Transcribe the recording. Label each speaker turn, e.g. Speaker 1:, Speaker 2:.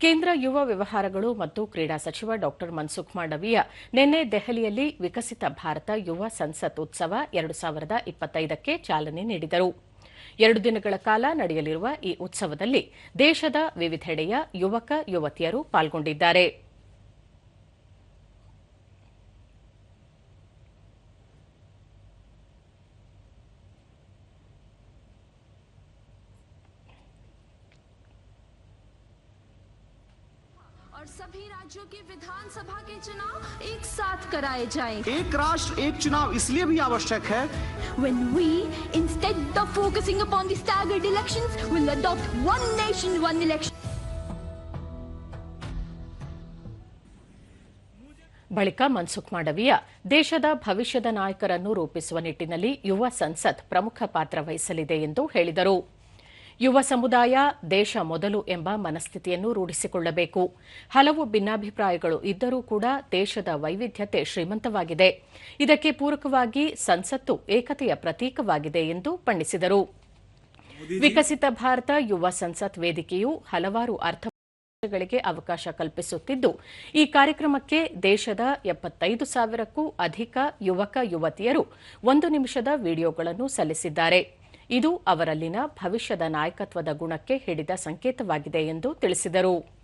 Speaker 1: ಕೇಂದ್ರ ಯುವ ವ್ಯವಹಾರಗಳು ಮತ್ತು ಕ್ರೀಡಾ ಸಚಿವ ಡಾ ಮನ್ಸುಖ್ ಮಾಂಡವೀಯ ನಿನ್ನೆ ದೆಹಲಿಯಲ್ಲಿ ವಿಕಸಿತ ಭಾರತ ಯುವ ಸಂಸತ್ ಉತ್ಸವ ಎರಡು ಸಾವಿರದ ಇಪ್ಪತ್ತೈದಕ್ಕೆ ಚಾಲನೆ ನೀಡಿದರು. ಎರಡು ದಿನಗಳ ಕಾಲ ನಡೆಯಲಿರುವ ಈ ಉತ್ಸವದಲ್ಲಿ ದೇಶದ ವಿವಿಧೆಡೆಯ ಯುವಕ, ಯುವತಿಯರು ಪಾಲ್ಗೊಂಡಿದ್ದಾರೆ.
Speaker 2: और सभी राज्यों के विधानसभा के चुनाव एक साथ कराए जाएं।
Speaker 3: एक राष्ट्र एक चुनाव इसलिए भी आवश्यक है
Speaker 2: When we, instead of focusing upon the staggered elections, will adopt one nation, one election.
Speaker 1: ಬಳಿಕ ಮನ್ಸುಖ್ ಮಾಂಡವೀಯ ದೇಶದ ಭವಿಷ್ಯದ ನಾಯಕರನ್ನು ರೂಪಿಸುವ ನಿಟ್ಟಿನಲ್ಲಿ ಯುವ ಸಂಸತ್ ಪ್ರಮುಖ ಪಾತ್ರ ವಹಿಸಲಿದೆ ಎಂದು ಹೇಳಿದರು ಯುವ ಸಮುದಾಯ ದೇಶ ಮೊದಲು ಎಂಬ ಮನಸ್ಥಿತಿಯನ್ನು ರೂಢಿಸಿಕೊಳ್ಳಬೇಕು. ಹಲವು ಭಿನ್ನಾಭಿಪ್ರಾಯಗಳು ಇದ್ದರೂ ಕೂಡ ದೇಶದ ವೈವಿಧ್ಯತೆ ಶ್ರೀಮಂತವಾಗಿದೆ. ಇದಕ್ಕೆ ಪೂರಕವಾಗಿ ಸಂಸತ್ತು ಏಕತೆಯ ಪ್ರತೀಕವಾಗಿದೆ ಎಂದು ಬಣ್ಣಿಸಿದರು. ವಿಕಸಿತ ಭಾರತ ಯುವ ಸಂಸತ್ ವೇದಿಕೆಯು ಹಲವಾರು ಅರ್ಥ ಗಳಿಗೆ ಅವಕಾಶ ಕಲ್ಪಿಸುತ್ತಿದ್ದು ಈ ಕಾರ್ಯಕ್ರಮಕ್ಕೆ ದೇಶದ ಎಪ್ಪತ್ತೈದು ಸಾವಿರಕ್ಕೂ ಅಧಿಕ ಯುವಕ ಯುವತಿಯರು ಒಂದು ನಿಮಿಷದ ವಿಡಿಯೋಗಳನ್ನು ಸಲ್ಲಿಸಿದ್ದಾರೆ. ಇದು ಅವರಲ್ಲಿನ ಭವಿಷ್ಯದ ನಾಯಕತ್ವದ ಗುಣಕ್ಕೆ ಹಿಡಿದ ಸಂಕೇತವಾಗಿದೆ ಎಂದು ತಿಳಿಸಿದರು.